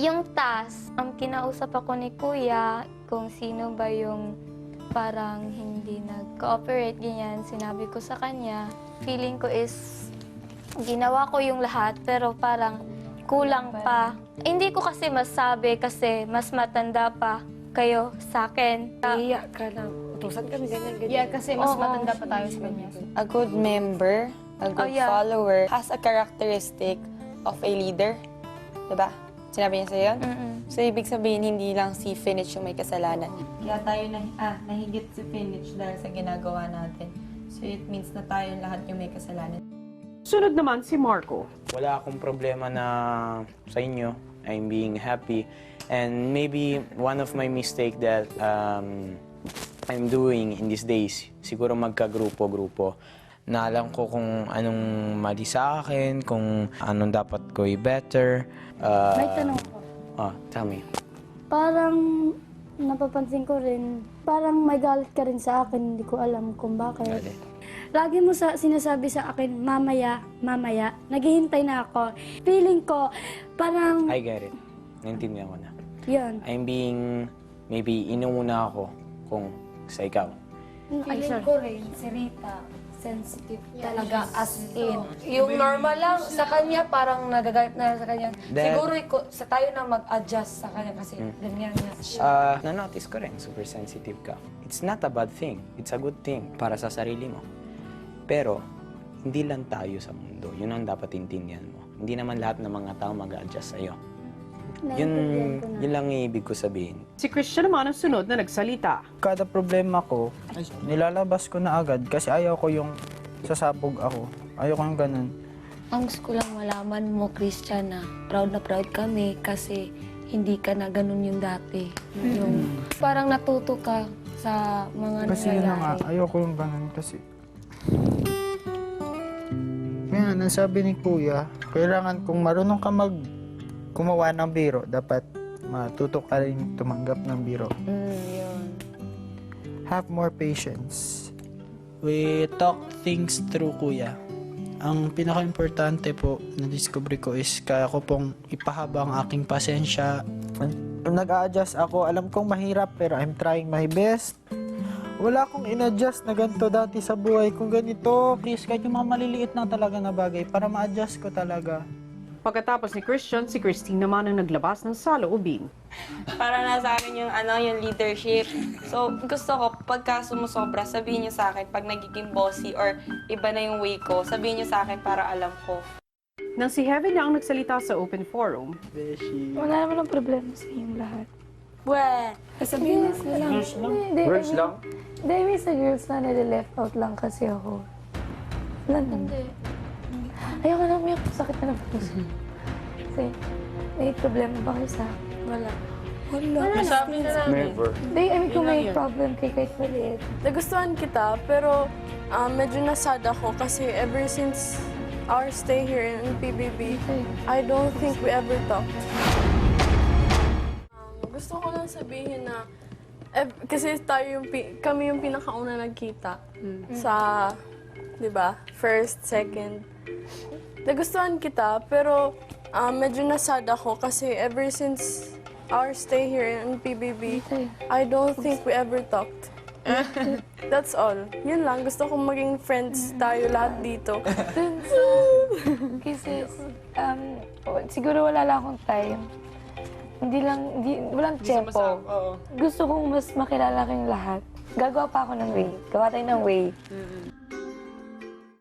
Yung task, ang kinausap ako ni Kuya kung sino ba yung parang hindi nag-cooperate, ganyan. Sinabi ko sa kanya, feeling ko is ginawa ko yung lahat pero parang kulang pa. Hindi ko kasi masabi kasi mas matanda pa kayo sa akin. Iya ka na. Utusan kami ganyan, ganyan. Yeah, kasi mas Oo. matanda pa tayo sa kanya. A good member, a good Oh, yeah. follower, has a characteristic of a leader. Diba? Sinabi niya sa'yo yun? Mm-mm. So, ibig sabihin, hindi lang si Finich yung may kasalanan. Kaya tayo na, ah, nahigit si Finich dahil sa ginagawa natin. So, it means na tayo lahat yung may kasalanan. Sunod naman si Marco. Wala akong problema na sa inyo. I'm being happy. And maybe one of my mistake that um, I'm doing in these days, siguro magka-grupo-grupo, na alam ko kung anong mali sa akin, kung anong dapat ko i-better. Uh, May tanong ko. Oh, tell me. Parang napapansin ko rin, parang may galit ka rin sa akin, hindi ko alam kung bakit. Galit. Lagi mo sa, sinasabi sa akin, mamaya, mamaya, naghihintay na ako. Feeling ko, parang, I get it. Naintindihan ko na. yun. I'm being, maybe inuuna ako kung sa ikaw. Feeling ko rin, si Rita, sensitive talaga as in. Yung normal lang, sa kanya parang nagagalit na sa kanya. That- Siguro iko- sa tayo na mag-adjust sa kanya kasi ganyan nga siya. Ah, na-notice ko rin, super sensitive ka. It's not a bad thing. It's a good thing para sa sarili mo. Pero, hindi lang tayo sa mundo. Yun ang dapat intindihan mo. Hindi naman lahat ng mga tao mag-adjust sa'yo. Yun, yun lang yung ibig ko sabihin. Si Christian naman ang sunod na nagsalita. kada problema ko, nilalabas ko na agad kasi ayaw ko yung sasabog ako. Ayaw ko yung ganun. Ang gusto ko lang malaman mo, Christian, na proud na proud kami kasi hindi ka na ganun yung dati. Yung parang natuto ka sa mga Kasi yun na nga, nangyayari. ayaw ko yung ganun kasi. Kaya nga, sabi ni kuya, kailangan kung marunong ka mag gumawa ng biro, dapat matuto ka rin tumanggap ng biro. Mm, yun. Have more patience. We talk things through, kuya. Ang pinaka-importante po na discover ko is kaya ko pong ipahaba ang aking pasensya. Nag-a-adjust ako, alam kong mahirap pero I'm trying my best. Wala akong in-adjust na ganito dati sa buhay. Kung ganito, Please, kahit yung mga maliliit na talaga na bagay para ma-adjust ko talaga. Pagkatapos ni Christian, si Christine naman ang naglabas ng saloobin. Para na sa akin yung, ano, yung leadership. So, gusto ko, pagka sumusobra, sabihin niyo sa akin, pag nagiging bossy or iba na yung way ko, sabihin niyo sa akin para alam ko. Nang si Heaven na ang nagsalita sa open forum, Beshi. Wala naman ang problema sa inyong lahat. Weh! Sabihin na lang. Hindi, Words lang? Hindi, I mean sa girls na nila-left out lang kasi ako. Wala naman. Ayoko na umiyak. Sakit na ng puso. Kasi, may problema ba kayo sa Wala. Wala. Sabi na namin. Never. Hindi, I mean kung may problem kay kahit maliit. Nagustuhan kita, pero ah, medyo nasad ako kasi ever since our stay here in PBB, I don't think we ever talked. Um, gusto ko lang sabihin na eh, kasi tayo yung pi- kami yung pinakauna nagkita sa 'di ba? First, second. Nagustuhan kita, pero ah, medyo nasad ako kasi ever since our stay here in PBB, I don't think we ever talked. That's all. Yun lang. Gusto kong maging friends tayo lahat dito. Kasi, um, o- siguro wala lang akong time. Hindi lang, hindi, walang tempo. Gusto kong mas makilala kayong lahat. Gagawa pa ako ng way. Gawa tayo ng way.